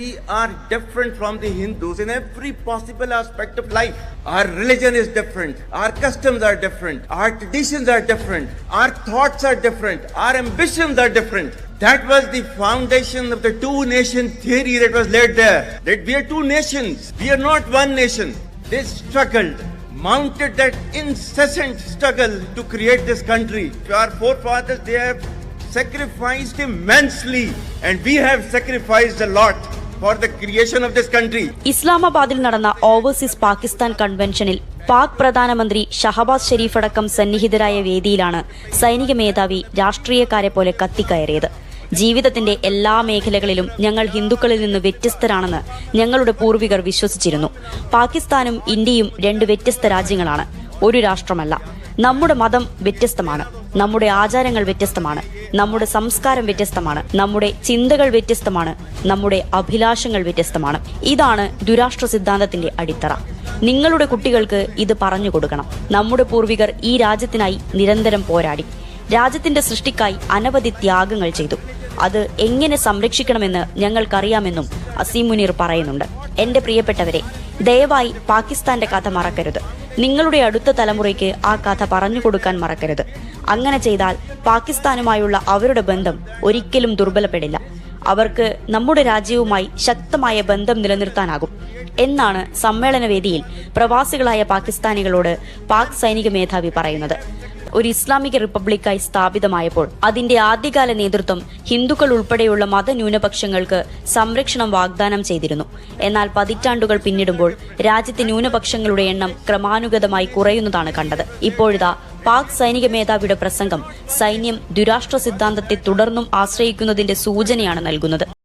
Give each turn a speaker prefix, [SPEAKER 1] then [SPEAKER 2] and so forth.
[SPEAKER 1] We are different from the Hindus in every possible aspect of life. Our religion is different. Our customs are different. Our traditions are different. Our thoughts are different. Our ambitions are different. That was the foundation of the two nation theory that was laid there. That we are two nations. We are not one nation. They struggled, mounted that incessant struggle to create this country. Our forefathers, they have sacrificed immensely, and we have sacrificed a lot for the creation of this country.
[SPEAKER 2] ഇസ്ലാമാബാദിൽ നടന്ന overseas Pakistan കൺവെൻഷനിൽ പാക് പ്രധാനമന്ത്രി ഷഹബാസ് ഷെരീഫ് അടക്കം സന്നിഹിതരായ വേദിയിലാണ് സൈനിക മേധാവി രാഷ്ട്രീയക്കാരെ പോലെ കത്തിക്കയറിയത്. ജീവിതത്തിന്റെ എല്ലാ മേഖലകളിലും ഞങ്ങൾ ഹിന്ദുക്കളിൽ നിന്ന് വ്യത്യസ്തരാണെന്ന് ഞങ്ങളുടെ പൂർവികർ വിശ്വസിച്ചിരുന്നു. പാകിസ്ഥാനും ഇന്ത്യയും രണ്ട് വ്യത്യസ്ത രാജ്യങ്ങളാണ്. ഒരു രാഷ്ട്രമല്ല. നമ്മുടെ മതം വ്യത്യസ്തമാണ്. നമ്മുടെ ആചാരങ്ങൾ വ്യത്യസ്തമാണ് നമ്മുടെ സംസ്കാരം വ്യത്യസ്തമാണ് നമ്മുടെ ചിന്തകൾ വ്യത്യസ്തമാണ് നമ്മുടെ അഭിലാഷങ്ങൾ വ്യത്യസ്തമാണ്. ഇതാണ് ദുരാഷ്ട്ര സിദ്ധാന്തത്തിന്റെ അടിത്തറ. നിങ്ങളുടെ കുട്ടികൾക്ക് ഇത് പറഞ്ഞു കൊടുക്കണം. നമ്മുടെ പൂർവികർ ഈ രാജ്യത്തിനായി നിരന്തരം പോരാടി. രാജ്യത്തിന്റെ സൃഷ്ടിക്കായി അനവധി ത്യാഗങ്ങൾ ചെയ്തു. അത് എങ്ങനെ സംരക്ഷിക്കണമെന്ന് ഞങ്ങൾക്കറിയാമെന്നും അസീം മുനീർ പറയുന്നുണ്ട്. എന്റെ പ്രിയപ്പെട്ടവരെ ദയവായി പാകിസ്ഥാന്റെ കഥ മറക്കരുത്. നിങ്ങളുടെ അടുത്ത തലമുറയ്ക്ക് ആ കഥ പറഞ്ഞു കൊടുക്കാൻ മറക്കരുത്. അങ്ങനെ ചെയ്താൽ പാകിസ്ഥാനുമായുള്ള അവരുടെ ബന്ധം ഒരിക്കലും ദുർബലപ്പെടില്ല. അവർക്ക് നമ്മുടെ രാജ്യവുമായി ശക്തമായ ബന്ധം നിലനിർത്താനാകും. എന്നാണ് സമ്മേളനവേദിയിൽ പ്രവാസികളായ പാകിസ്ഥാനികളോട് പാക് സൈനിക മേധാവി പറയുന്നത്. ഒരു ഇസ്ലാമിക റിപ്പബ്ലിക്കായി സ്ഥാപിതമായപ്പോൾ അതിന്റെ ആദ്യകാല നേതൃത്വം ഹിന്ദുക്കൾ ഉൾപ്പെടെയുള്ള മതന്യൂനപക്ഷങ്ങൾക്ക് സംരക്ഷണം വാഗ്ദാനം ചെയ്തിരുന്നു. എന്നാൽ പതിറ്റാണ്ടുകൾ പിന്നിടുമ്പോൾ രാജ്യത്തെ ന്യൂനപക്ഷങ്ങളുടെ എണ്ണം ക്രമാനുഗതമായി കുറയുന്നതാണ് കണ്ടത്. ഇപ്പോഴിതാ പാക് സൈനിക മേധാവിയുടെ പ്രസംഗം സൈന്യം ദുരാഷ്ട്ര സിദ്ധാന്തത്തെ തുടർന്നും ആശ്രയിക്കുന്നതിന്റെ സൂചനയാണ് നൽകുന്നത്.